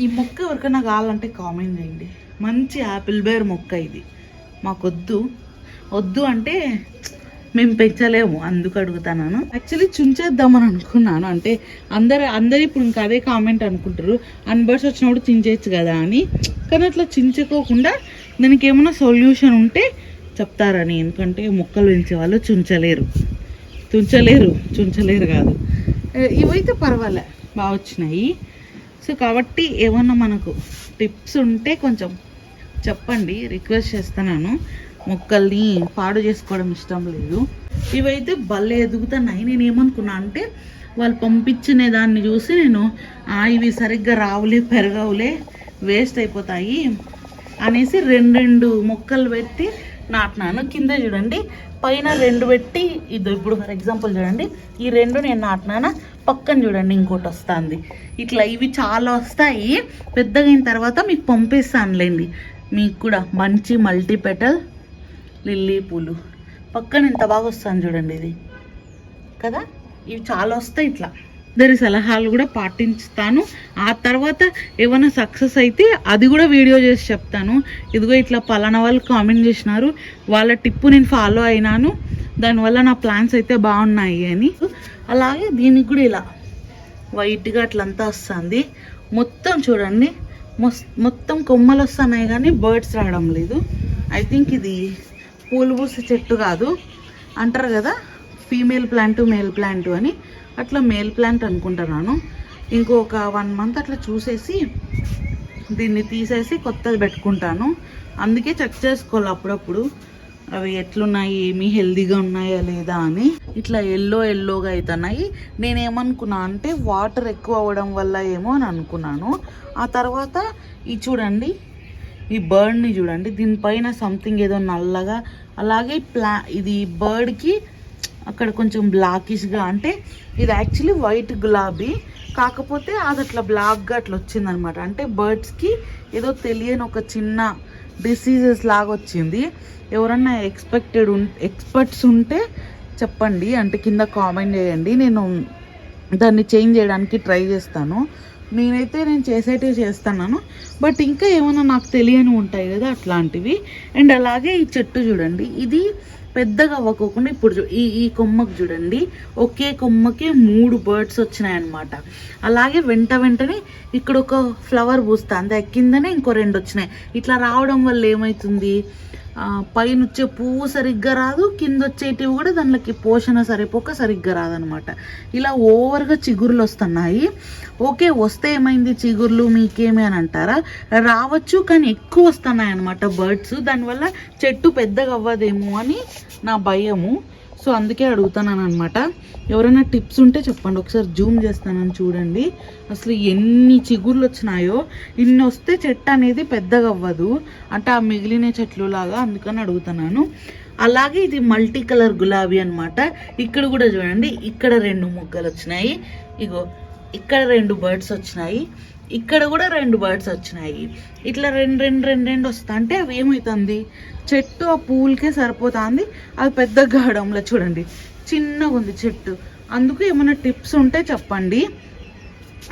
ఈ మొక్క ఎవరికైనా కావాలంటే కామెంట్ చేయండి. మంచి యాపిల్ బేర్ మొక్క ఇది. మాకొద్దు. వద్దు అంటే మేము పెంచలేము. అందుకు అడుగుతున్నాను. యాక్చువల్లీ చుంచేద్దామని అనుకున్నాను. అంటే అందరు అందరు ఇప్పుడు ఇంకా అదే కామెంట్ అనుకుంటారు. అన్బర్డ్స్ వచ్చినప్పుడు చించేయచ్చు కదా అని. కానీ అట్లా చించుకోకుండా దానికి ఏమైనా సొల్యూషన్ ఉంటే చెప్తారని. ఎందుకంటే మొక్కలు పెంచే వాళ్ళు చుంచలేరు తుంచలేరు. చుంచలేరు కాదు. ఇవైతే పర్వాలే. బాగా వచ్చినాయి. సో కాబట్టి ఏమన్నా మనకు టిప్స్ ఉంటే కొంచెం చెప్పండి రిక్వెస్ట్ చేస్తున్నాను. మొక్కల్ని పాడు చేసుకోవడం ఇష్టం లేదు. ఇవైతే భలే ఎదుగుతున్నాయి. నేను ఏమనుకున్నా అంటే వాళ్ళు పంపించిన దాన్ని చూసి నేను "ఆ, ఇవి సరిగ్గా రావులే పెరగవులే వేస్ట్ అయిపోతాయి అనేసి రెండు రెండు మొక్కలు పెట్టి నాటినాను. కింద చూడండి పైన రెండు పెట్టి ఇది ఇప్పుడు ఫర్ ఎగ్జాంపుల్ చూడండి ఈ రెండు నేను నాటినానా? పక్కన చూడండి ఇంకోటి వస్తుంది. ఇట్లా ఇవి చాలా వస్తాయి. పెద్దగా అయిన తర్వాత మీకు పంపిస్తానులేండి. మీకు కూడా మంచి మల్టీపెటల్ లిల్లీ పూలు. పక్కన ఎంత బాగా వస్తుంది చూడండి ఇది. కదా? ఇవి చాలా వస్తాయి ఇట్లా. ఇద్దరి సలహాలు కూడా పాటిస్తాను. ఆ తర్వాత ఏమైనా సక్సెస్ అయితే అది కూడా వీడియో చేసి చెప్తాను. ఇదిగో ఇట్లా పలానా వాళ్ళు కామెంట్ చేసినారు. వాళ్ళ టిప్పు నేను ఫాలో అయినాను. దానివల్ల నా ప్లాన్స్ అయితే బాగున్నాయి అని. అలాగే దీనికి కూడా ఇలా వైట్గా అట్లంతా వస్తుంది. మొత్తం చూడండి. మొత్తం కొమ్మలు వస్తున్నాయి కానీ బర్డ్స్ రావడం లేదు. ఐ థింక్ ఇది పూలు పూసే చెట్టు కాదు. అంటారు కదా ఫీమేల్ ప్లాంట్ మేల్ ప్లాంట్ అని. అట్లా మేల్ ప్లాంట్ అనుకుంటున్నాను ఇంకొక వన్ మంత్ అట్లా చూసేసి దీన్ని తీసేసి కొత్తది పెట్టుకుంటాను. అందుకే చెక్ చేసుకోవాలి అప్పుడప్పుడు. అవి ఎట్లున్నాయి? ఏమి హెల్దీగా ఉన్నాయా లేదా అని ఇట్లా ఎల్లో ఎల్లోగా అవుతున్నాయి నేనేమనుకున్నా అంటే వాటర్ ఎక్కువ అవ్వడం వల్ల ఏమో అని అనుకున్నాను. ఆ తర్వాత ఈ చూడండి ఈ బర్డ్ని చూడండి. దీనిపైన సంథింగ్ ఏదో నల్లగా అలాగే ప్లా ఇది బర్డ్కి అక్కడ కొంచెం బ్లాకిష్గా అంటే ఇది యాక్చువల్లీ వైట్ గులాబీ. కాకపోతే అది అట్లా బ్లాక్గా అట్లా వచ్చిందనమాట. అంటే బర్డ్స్కి ఏదో తెలియని ఒక చిన్న డిసీజెస్ లాగా వచ్చింది. ఎవరన్నా ఎక్స్పెక్టెడ్ ఉం ఎక్స్పర్ట్స్ ఉంటే చెప్పండి. అంటే కింద కామెంట్ చేయండి. నేను దాన్ని చేంజ్ చేయడానికి ట్రై చేస్తాను. నేనైతే నేను చేసేటివి చేస్తున్నాను. బట్ ఇంకా ఏమైనా నాకు తెలియని ఉంటాయి కదా అట్లాంటివి. అండ్ అలాగే ఈ చెట్టు చూడండి. ఇది పెద్దగా అవ్వకోకుండా ఇప్పుడు ఈ ఈ కొమ్మకు చూడండి. ఒకే కొమ్మకి మూడు బర్డ్స్ వచ్చినాయన్నమాట. అలాగే వెంట వెంటనే ఇక్కడ ఒక ఫ్లవర్ పూస్తా. అంత కిందనే ఇంకో రెండు వచ్చినాయి. ఇట్లా రావడం వల్ల ఏమవుతుంది పైనొచ్చే పైన వచ్చే పువ్వు సరిగ్గా రాదు కింద వచ్చేటివి కూడా దానిలోకి పోషణ సరిపోక సరిగ్గా రాదనమాట ఇలా ఓవర్గా చిగుర్లు వస్తున్నాయి. ఓకే వస్తే ఏమైంది చిగుర్లు మీకేమి అని అంటారా? రావచ్చు కానీ ఎక్కువ వస్తున్నాయి అనమాట బర్డ్స్. దానివల్ల చెట్టు పెద్దగా అవ్వదేమో అని నా భయము. సో అందుకే అడుగుతున్నాను అనమాట ఎవరైనా టిప్స్ ఉంటే చెప్పండి. ఒకసారి జూమ్ చేస్తానని చూడండి. అసలు ఎన్ని చిగుర్లు వచ్చినాయో. ఇన్ని వస్తే చెట్టు అనేది పెద్దగా అవ్వదు. అంటే ఆ మిగిలిన చెట్లు లాగా అందుకని అడుగుతున్నాను. అలాగే ఇది మల్టీ కలర్ గులాబీ అనమాట. ఇక్కడ కూడా చూడండి. ఇక్కడ రెండు మొగ్గలు వచ్చినాయి. ఇగో ఇక్కడ రెండు బర్డ్స్ వచ్చినాయి. ఇక్కడ కూడా రెండు బర్డ్స్ వచ్చినాయి. ఇట్లా రెండు రెండు రెండు రెండు వస్తా అంటే అవి ఏమవుతుంది చెట్టు ఆ పూలకే సరిపోతుంది. అది పెద్ద గాడంలో చూడండి. చిన్నగా ఉంది చెట్టు. అందుకు ఏమైనా టిప్స్ ఉంటే చెప్పండి.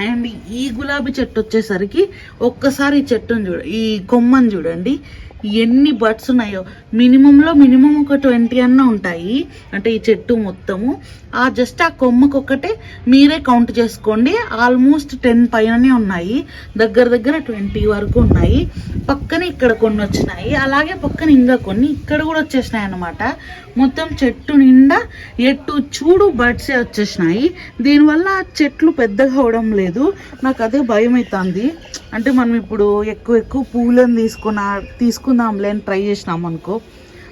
అండ్ ఈ గులాబీ చెట్టు వచ్చేసరికి ఒక్కసారి ఈ చెట్టును చూడ ఈ కొమ్మని చూడండి. ఎన్ని బర్డ్స్ ఉన్నాయో? మినిమంలో మినిమం ఒక ట్వంటీ అన్న ఉంటాయి. అంటే ఈ చెట్టు మొత్తము. ఆ జస్ట్ ఆ కొమ్మకు ఒక్కటే మీరే కౌంట్ చేసుకోండి. ఆల్మోస్ట్ టెన్ పైననే ఉన్నాయి. దగ్గర దగ్గర ట్వంటీ వరకు ఉన్నాయి. పక్కన ఇక్కడ కొన్ని వచ్చినాయి. అలాగే పక్కన ఇంకా కొన్ని. ఇక్కడ కూడా వచ్చేసినాయి అన్నమాట. మొత్తం చెట్టు నిండా ఎట్టు చూడు బర్డ్సే వచ్చేసినాయి. దీనివల్ల ఆ చెట్లు పెద్దగా అవడం లేదు. నాకు అదే భయం అవుతుంది అంటే మనం ఇప్పుడు ఎక్కువ ఎక్కువ పూలను తీసుకున్న తీసుకుందాంలే అని ట్రై చేసినాం అనుకో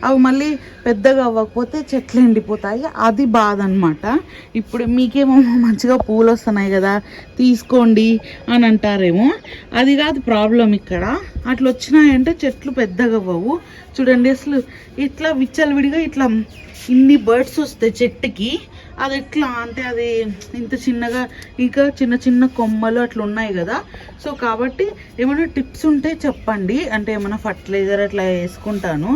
అవి మళ్ళీ పెద్దగా అవ్వకపోతే చెట్లు ఎండిపోతాయి. అది బాధ అనమాట ఇప్పుడు మీకేమో మంచిగా పూలు వస్తున్నాయి కదా తీసుకోండి అని అంటారేమో. అది కాదు ప్రాబ్లం ఇక్కడ. అట్లా వచ్చినాయంటే చెట్లు పెద్దగా అవ్వవు. చూడండి అసలు ఇట్లా విచ్చలవిడిగా ఇట్లా ఇన్ని బర్డ్స్ వస్తాయి చెట్టుకి. అది ఎట్లా అంటే అది ఇంత చిన్నగా ఇంకా చిన్న చిన్న కొమ్మలు అట్లా ఉన్నాయి కదా. సో కాబట్టి ఏమైనా టిప్స్ ఉంటే చెప్పండి. అంటే ఏమైనా ఫర్టిలైజర్ అట్లా వేసుకుంటాను.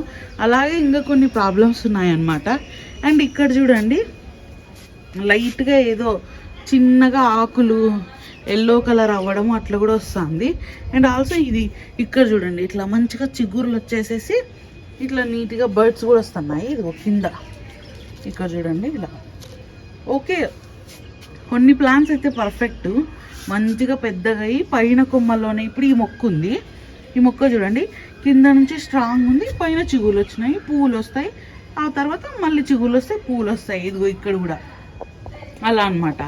అలాగే ఇంకా కొన్ని ప్రాబ్లమ్స్ ఉన్నాయన్నమాట. అండ్ ఇక్కడ చూడండి లైట్గా ఏదో చిన్నగా ఆకులు ఎల్లో కలర్ అవ్వడం అట్లా కూడా వస్తుంది. అండ్ ఆల్సో ఇది ఇక్కడ చూడండి ఇట్లా మంచిగా చిగురులు వచ్చేసేసి ఇట్లా నీట్గా బర్డ్స్ కూడా వస్తున్నాయి. ఇది కింద. ఇక్కడ చూడండి ఇలా. ఓకే. కొన్ని ప్లాంట్స్ అయితే పర్ఫెక్ట్ మంచిగా పెద్దగా అయ్యి పైన కొమ్మల్లోనే ఇప్పుడు ఈ మొక్క ఉంది. ఈ మొక్క చూడండి. కింద నుంచి స్ట్రాంగ్ ఉంది పైన చిగులు వచ్చినాయి పువ్వులు వస్తాయి. ఆ తర్వాత మళ్ళీ చిగులు వస్తాయి పువ్వులు వస్తాయి. ఇదిగో ఇక్కడ కూడా. అలా అన్నమాట.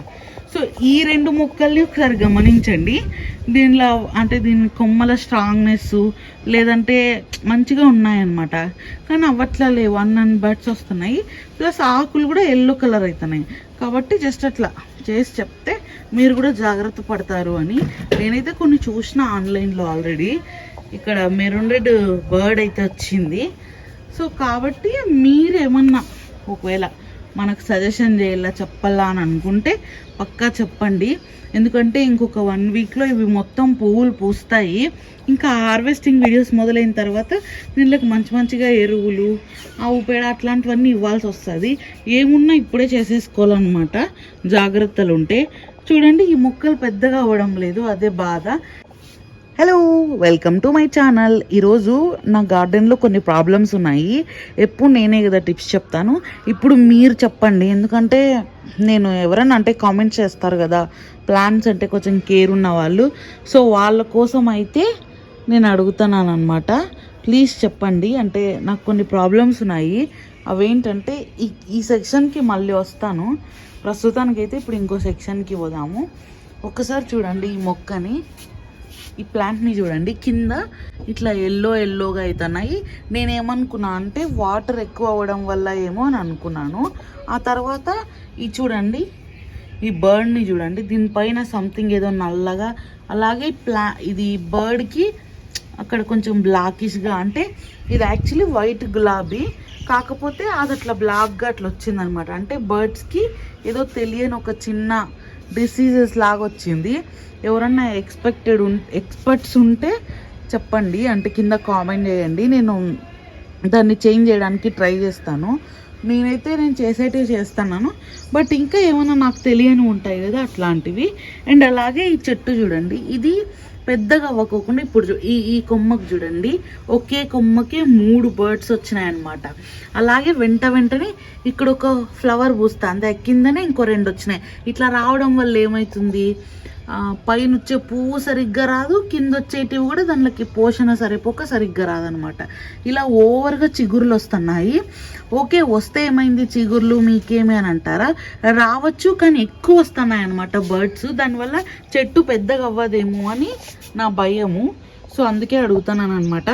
సో ఈ రెండు మొక్కల్ని ఒకసారి గమనించండి. దీనిలో అంటే దీని కొమ్మల స్ట్రాంగ్నెస్ లేదంటే మంచిగా ఉన్నాయన్నమాట. కానీ అవట్లా లేవు. అన్న బర్డ్స్ వస్తున్నాయి. ప్లస్ ఆకులు కూడా ఎల్లో కలర్ అవుతున్నాయి కాబట్టి జస్ట్ అట్లా చేసి చెప్తే మీరు కూడా జాగ్రత్త పడతారు అని నేనైతే కొన్ని చూసిన ఆన్లైన్లో ఆల్రెడీ. ఇక్కడ మెరూన్ రెడ్ బర్డ్ అయితే వచ్చింది. సో కాబట్టి మీరేమన్నా ఒకవేళ మనకు సజెషన్ చేయాలా చెప్పాలా అని అనుకుంటే పక్కా చెప్పండి. ఎందుకంటే ఇంకొక వన్ వీక్లో ఇవి మొత్తం పువ్వులు పూస్తాయి. ఇంకా హార్వెస్టింగ్ వీడియోస్ మొదలైన తర్వాత దీనిలోకి మంచి మంచిగా ఎరువులు ఆవు పేడ అట్లాంటివన్నీ ఇవ్వాల్సి వస్తుంది. ఏమున్నా ఇప్పుడే చేసేసుకోవాలన్నమాట. జాగ్రత్తలు ఉంటే చూడండి ఈ మొక్కలు పెద్దగా అవ్వడం లేదు అదే బాధ. Hello welcome to my channel ఈరోజు నా గార్డెన్లో కొన్ని ప్రాబ్లమ్స్ ఉన్నాయి. ఎప్పుడు నేనే కదా టిప్స్ చెప్తాను. ఇప్పుడు మీరు చెప్పండి. ఎందుకంటే నేను ఎవరైనా అంటే కామెంట్స్ చేస్తారు కదా. ప్లాన్స్ అంటే కొంచెం కేర్ ఉన్న వాళ్ళు. సో వాళ్ళ కోసం అయితే నేను అడుగుతున్నాను అనమాట ప్లీజ్ చెప్పండి. అంటే నాకు కొన్ని ప్రాబ్లమ్స్ ఉన్నాయి. అవేంటంటే ఈ ఈ సెక్షన్కి మళ్ళీ వస్తాను. ప్రస్తుతానికైతే ఇప్పుడు ఇంకో సెక్షన్కి పోదాము. ఒకసారి చూడండి ఈ మొక్కని. ఈ ప్లాంట్ని చూడండి. కింద ఇట్లా ఎల్లో ఎల్లోగా అవుతున్నాయి నేనేమనుకున్నా అంటే వాటర్ ఎక్కువ అవ్వడం వల్ల ఏమో అని అనుకున్నాను. ఆ తర్వాత ఈ చూడండి ఈ బర్డ్ని చూడండి. దీనిపైన సంథింగ్ ఏదో నల్లగా అలాగే ప్లా ఇది బర్డ్కి అక్కడ కొంచెం బ్లాకిష్గా అంటే ఇది యాక్చువల్లీ వైట్ గులాబీ. కాకపోతే అది అట్లా బ్లాక్గా అట్లా వచ్చిందనమాట. అంటే బర్డ్స్కి ఏదో తెలియని ఒక చిన్న డిసీజెస్ లాగా వచ్చింది. ఎవరన్నా ఎక్స్పెక్టెడ్ ఉం ఎక్స్పర్ట్స్ ఉంటే చెప్పండి. అంటే కింద కామెంట్ చేయండి. నేను దాన్ని చేంజ్ చేయడానికి ట్రై చేస్తాను. నేనైతే నేను చేసేటివి చేస్తున్నాను. బట్ ఇంకా ఏమైనా నాకు తెలియని ఉంటాయి కదా అట్లాంటివి. అండ్ అలాగే ఈ చెట్టు చూడండి. ఇది పెద్దగా అవ్వకోకుండా ఇప్పుడు ఈ ఈ కొమ్మకు చూడండి. ఒకే కొమ్మకి మూడు బర్డ్స్ వచ్చినాయన్నమాట. అలాగే వెంట వెంటనే ఇక్కడ ఒక ఫ్లవర్ పూస్తా. అంతే కిందనే ఇంకో రెండు వచ్చినాయి. ఇట్లా రావడం వల్ల ఏమవుతుంది పైనొచ్చే పైన వచ్చే పువ్వు సరిగ్గా రాదు కింద వచ్చేటివి కూడా దానిలోకి పోషణ సరిపోక సరిగ్గా రాదనమాట ఇలా ఓవర్గా చిగుర్లు వస్తున్నాయి. ఓకే వస్తే ఏమైంది చిగుర్లు మీకేమి అని అంటారా? రావచ్చు కానీ ఎక్కువ వస్తున్నాయి అనమాట బర్డ్స్. దానివల్ల చెట్టు పెద్దగా అవ్వదేమో అని నా భయము. సో అందుకే అడుగుతున్నాను అనమాట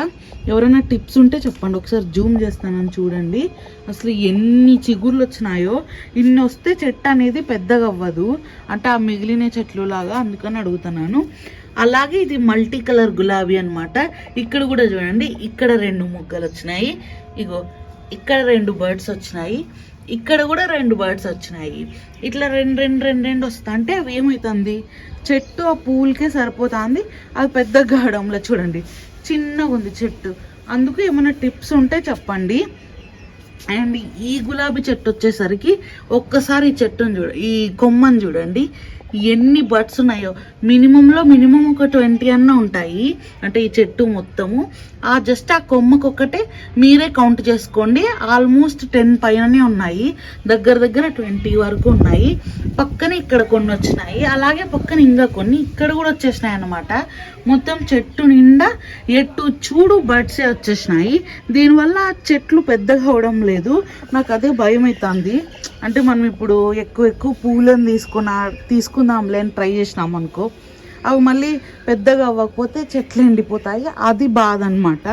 ఎవరైనా టిప్స్ ఉంటే చెప్పండి. ఒకసారి జూమ్ చేస్తానని చూడండి. అసలు ఎన్ని చిగుర్లు వచ్చినాయో. ఇన్ని వస్తే చెట్టు అనేది పెద్దగా అవ్వదు. అంటే ఆ మిగిలిన చెట్లు లాగా అందుకని అడుగుతున్నాను. అలాగే ఇది మల్టీ కలర్ గులాబీ అనమాట. ఇక్కడ కూడా చూడండి. ఇక్కడ రెండు మొగ్గలు వచ్చినాయి. ఇగో ఇక్కడ రెండు బర్డ్స్ వచ్చినాయి. ఇక్కడ కూడా రెండు బర్డ్స్ వచ్చినాయి. ఇట్లా రెండు రెండు రెండు రెండు వస్తా అంటే అవి ఏమవుతుంది చెట్టు ఆ పూలకే సరిపోతుంది. అది పెద్ద గాడంలో చూడండి. చిన్నగా ఉంది చెట్టు. అందుకు ఏమైనా టిప్స్ ఉంటే చెప్పండి. అండ్ ఈ గులాబీ చెట్టు వచ్చేసరికి ఒక్కసారి ఈ చెట్టును చూడ ఈ కొమ్మని చూడండి. ఎన్ని బర్డ్స్ ఉన్నాయో? మినిమంలో మినిమం ఒక ట్వంటీ అన్న ఉంటాయి. అంటే ఈ చెట్టు మొత్తము. ఆ జస్ట్ ఆ కొమ్మకు ఒక్కటే మీరే కౌంట్ చేసుకోండి. ఆల్మోస్ట్ టెన్ పైననే ఉన్నాయి. దగ్గర దగ్గర ట్వంటీ వరకు ఉన్నాయి. పక్కన ఇక్కడ కొన్ని వచ్చినాయి. అలాగే పక్కన ఇంకా కొన్ని. ఇక్కడ కూడా వచ్చేసినాయి అనమాట మొత్తం చెట్టు నిండా ఎట్టు చూడు బర్డ్సే వచ్చేసినాయి. దీనివల్ల చెట్లు పెద్దగా అవడం లేదు. నాకు అదే భయం అవుతుంది అంటే మనం ఇప్పుడు ఎక్కువ ఎక్కువ పూలను తీసుకున్న తీసుకుందాంలే అని ట్రై చేసినాం అనుకో అవి మళ్ళీ పెద్దగా అవ్వకపోతే చెట్లు ఎండిపోతాయి. అది బాధ అనమాట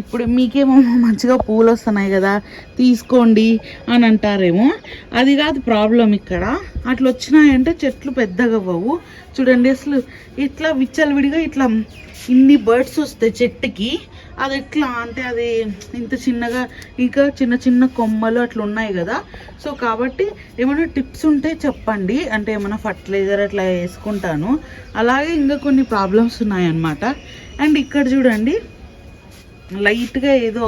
ఇప్పుడు మీకేమో మంచిగా పూలు వస్తున్నాయి కదా తీసుకోండి అని అంటారేమో. అది కాదు ప్రాబ్లం ఇక్కడ. అట్లా వచ్చినాయంటే చెట్లు పెద్దగా అవ్వవు. చూడండి అసలు ఇట్లా విచ్చలవిడిగా ఇట్లా ఇన్ని బర్డ్స్ వస్తాయి చెట్టుకి. అది ఎట్లా అంటే అది ఇంత చిన్నగా ఇంకా చిన్న చిన్న కొమ్మలు అట్లా ఉన్నాయి కదా. సో కాబట్టి ఏమైనా టిప్స్ ఉంటే చెప్పండి. అంటే ఏమైనా ఫర్టిలైజర్ అట్లా వేసుకుంటాను. అలాగే ఇంకా కొన్ని ప్రాబ్లమ్స్ ఉన్నాయన్నమాట. అండ్ ఇక్కడ చూడండి లైట్గా ఏదో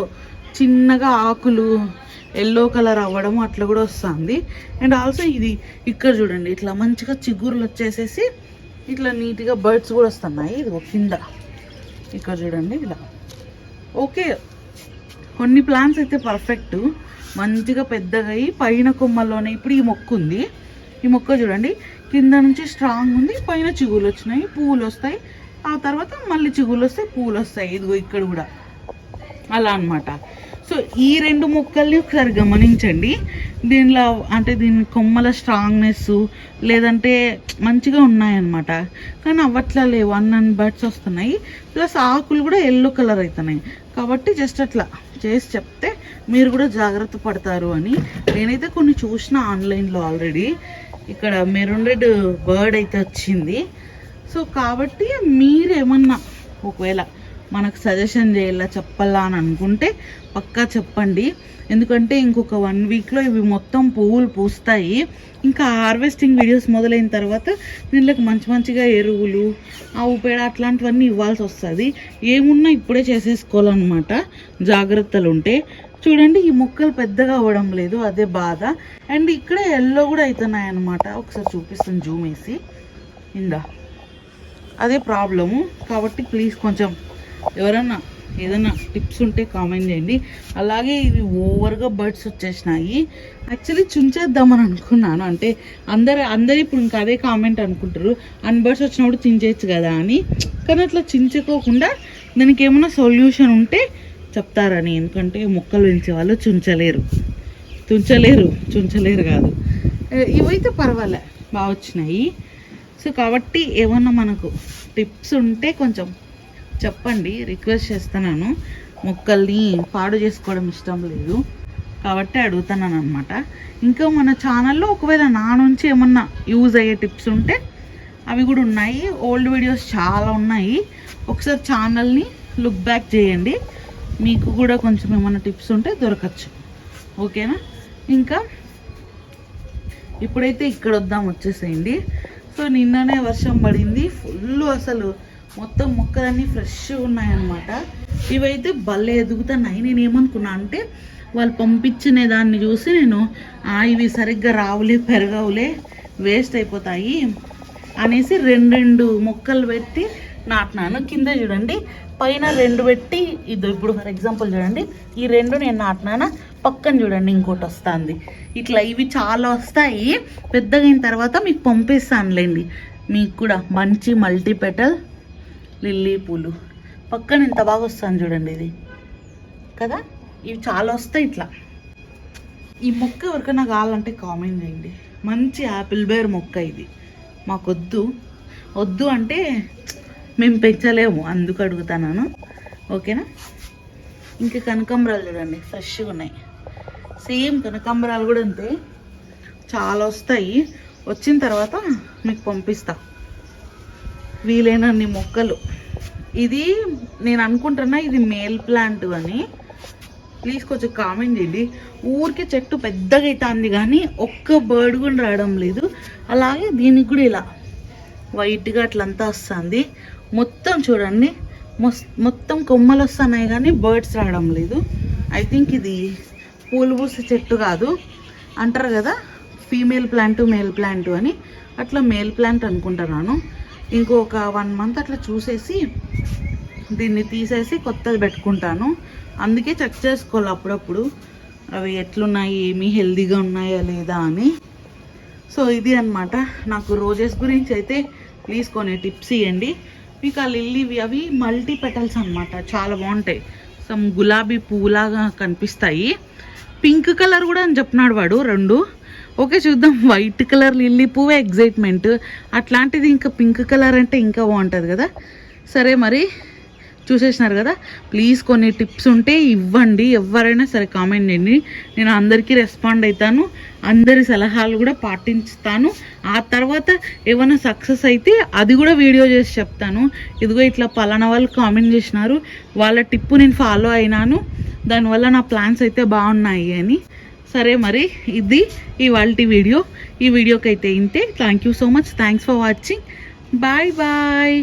చిన్నగా ఆకులు ఎల్లో కలర్ అవ్వడం అట్లా కూడా వస్తుంది. అండ్ ఆల్సో ఇది ఇక్కడ చూడండి ఇట్లా మంచిగా చిగురులు వచ్చేసేసి ఇట్లా నీట్గా బర్డ్స్ కూడా వస్తున్నాయి. ఇది కింద. ఇక్కడ చూడండి ఇలా. ఓకే. కొన్ని ప్లాంట్స్ అయితే పర్ఫెక్ట్ మంచిగా పెద్దగా అయ్యి పైన కొమ్మల్లోనే ఇప్పుడు ఈ మొక్క ఉంది. ఈ మొక్క చూడండి. కింద నుంచి స్ట్రాంగ్ ఉంది పైన చిగులు వచ్చినాయి పువ్వులు వస్తాయి. ఆ తర్వాత మళ్ళీ చిగులు వస్తాయి పువ్వులు వస్తాయి. ఇదిగో ఇక్కడ కూడా. అలా అన్నమాట. సో ఈ రెండు మొక్కల్ని ఒకసారి గమనించండి. దీనిలో అంటే దీని కొమ్మల స్ట్రాంగ్నెస్ లేదంటే మంచిగా ఉన్నాయన్నమాట. కానీ అవట్లా లేవు. అన్న బర్డ్స్ వస్తున్నాయి. ప్లస్ ఆకులు కూడా ఎల్లో కలర్ అవుతున్నాయి కాబట్టి జస్ట్ అట్లా చేసి చెప్తే మీరు కూడా జాగ్రత్త పడతారు అని నేనైతే కొన్ని చూసిన ఆన్లైన్లో ఆల్రెడీ. ఇక్కడ మెరూన్ రెడ్ బర్డ్ అయితే వచ్చింది. సో కాబట్టి మీరేమన్నా ఒకవేళ మనకు సజెషన్ చేయాలా చెప్పాలా అని అనుకుంటే పక్కా చెప్పండి. ఎందుకంటే ఇంకొక వన్ వీక్లో ఇవి మొత్తం పువ్వులు పూస్తాయి. ఇంకా హార్వెస్టింగ్ వీడియోస్ మొదలైన తర్వాత దీనిలోకి మంచి మంచిగా ఎరువులు ఆవు పేడ అట్లాంటివన్నీ ఇవ్వాల్సి వస్తుంది. ఏమున్నా ఇప్పుడే చేసేసుకోవాలన్నమాట. జాగ్రత్తలు ఉంటే. చూడండి ఈ మొక్కలు పెద్దగా అవ్వడం లేదు అదే బాధ. అండ్ ఇక్కడే ఎల్లో కూడా అవుతున్నాయి అనమాట ఒకసారి చూపిస్తాను జూమ్ వేసి. ఇందా. అదే ప్రాబ్లము కాబట్టి ప్లీజ్ కొంచెం ఎవరన్నా ఏదైనా టిప్స్ ఉంటే కామెంట్ చేయండి. అలాగే ఇవి ఓవర్గా బర్డ్స్ వచ్చేసినాయి. యాక్చువల్లీ చుంచేద్దామని అనుకున్నాను. అంటే అందరు అందరు ఇప్పుడు ఇంకా అదే కామెంట్ అనుకుంటారు. అన్ బర్డ్స్ వచ్చినప్పుడు చించేయచ్చు కదా అని. కానీ అట్లా చించుకోకుండా దానికి ఏమైనా సొల్యూషన్ ఉంటే చెప్తారని. ఎందుకంటే మొక్కలు పెంచే వాళ్ళు చుంచలేరు. తుంచలేరు చుంచలేరు కాదు. ఇవైతే పర్వాలే. బాగా వచ్చినాయి. సో కాబట్టి ఏమన్నా మనకు టిప్స్ ఉంటే కొంచెం చెప్పండి రిక్వెస్ట్ చేస్తున్నాను. మొక్కల్ని పాడు చేసుకోవడం ఇష్టం లేదు. కాబట్టి అడుగుతున్నాను అనమాట ఇంకా మన ఛానల్లో ఒకవేళ నా నుంచి ఏమన్నా యూజ్ అయ్యే టిప్స్ ఉంటే అవి కూడా ఉన్నాయి. ఓల్డ్ వీడియోస్ చాలా ఉన్నాయి. ఒకసారి ఛానల్ని లుక్ బ్యాక్ చేయండి. మీకు కూడా కొంచెం ఏమైనా టిప్స్ ఉంటే దొరకచ్చు. ఓకేనా? ఇంకా ఇప్పుడైతే ఇక్కడ వద్దాం వచ్చేసేయండి. సో నిన్ననే వర్షం పడింది. ఫుల్ అసలు మొత్తం మొక్కలన్నీ ఫ్రెష్గా ఉన్నాయన్నమాట. ఇవైతే భలే ఎదుగుతున్నాయి. నేను ఏమనుకున్నా అంటే వాళ్ళు పంపించిన దాన్ని చూసి నేను ఇవి సరిగ్గా రావులే పెరగవులే వేస్ట్ అయిపోతాయి అనేసి రెండు రెండు మొక్కలు పెట్టి నాటినాను. కింద చూడండి పైన రెండు పెట్టి ఇది ఇప్పుడు ఫర్ ఎగ్జాంపుల్ చూడండి ఈ రెండు నేను నాటినాను పక్కన చూడండి ఇంకోటి వస్తుంది. ఇట్లా ఇవి చాలా వస్తాయి. పెద్దగైన తర్వాత మీకు పంపిస్తానులేండి. మీకు కూడా మంచి మల్టీపెటల్ లిల్లీ పూలు. పక్కన ఎంత బాగా వస్తుంది చూడండి ఇది. కదా? ఇవి చాలా వస్తాయి ఇట్లా. ఈ మొక్క ఎవరికైనా కావాలంటే కామెంట్ చేయండి. మంచి యాపిల్ బేర్ మొక్క ఇది. మాకొద్దు. వద్దు అంటే మేము పెంచలేము. అందుకు అడుగుతాను ఓకేనా? ఇంకా కనకాంబరాలు చూడండి. ఫ్రెష్గా ఉన్నాయి. సేమ్ కనకాంబరాలు కూడా అంతే. చాలా వస్తాయి. వచ్చిన తర్వాత మీకు పంపిస్తా. వీలైనన్ని మొక్కలు. ఇది నేను అనుకుంటున్నా ఇది మేల్ ప్లాంట్ అని. ప్లీజ్ కొంచెం కామెంట్ చేయండి. ఊరికే చెట్టు పెద్దగా అవుతుంది కానీ ఒక్క బర్డ్ కూడా రావడం లేదు. అలాగే దీనికి కూడా ఇలా వైట్గా అట్లంతా వస్తుంది. మొత్తం చూడండి. మొత్తం కొమ్మలు వస్తున్నాయి కానీ బర్డ్స్ రావడం లేదు. ఐ థింక్ ఇది పూలు పూసే చెట్టు కాదు. అంటారు కదా ఫీమేల్ ప్లాంట్ మేల్ ప్లాంట్ అని. అట్లా మేల్ ప్లాంట్ అనుకుంటున్నాను. ఇంకొక వన్ మంత్ అట్లా చూసేసి దీన్ని తీసేసి కొత్తది పెట్టుకుంటాను. అందుకే చెక్ చేసుకోవాలి అప్పుడప్పుడు. అవి ఎట్లున్నాయి ఏమి హెల్దీగా ఉన్నాయా లేదా అని. సో ఇది అన్నమాట. నాకు రోజెస్ గురించి అయితే ప్లీజ్ కొన్ని టిప్స్ ఇవ్వండి మీకు ఆ లిల్లీవి అవి మల్టీ పెటల్స్ అనమాట చాలా బాగుంటాయి. సమ్ గులాబీ పువ్వులాగా కనిపిస్తాయి. పింక్ కలర్ కూడా అని చెప్పినాడు వాడు రెండు. ఓకే చూద్దాం. వైట్ కలర్ లిల్లీ పువ్వే ఎగ్జైట్మెంట్ అట్లాంటిది ఇంకా పింక్ కలర్ అంటే ఇంకా బాగుంటుంది కదా. సరే మరి చూసేసినారు కదా. ప్లీజ్ కొన్ని టిప్స్ ఉంటే ఇవ్వండి. ఎవరైనా సరే కామెంట్ చేయండి. నేను అందరికీ రెస్పాండ్ అవుతాను అందరి సలహాలు కూడా పాటిస్తాను. ఆ తర్వాత ఏమైనా సక్సెస్ అయితే అది కూడా వీడియో చేసి చెప్తాను. ఇదిగో ఇట్లా పలానా వాళ్ళు కామెంట్ చేసినారు. వాళ్ళ టిప్పు నేను ఫాలో అయినాను. దానివల్ల నా ప్లాన్స్ అయితే బాగున్నాయి అని. సరే మరి ఇది ఇవాళ వీడియో. ఈ వీడియోకైతే ఇంతే. Thank you so much thanks for watching bye bye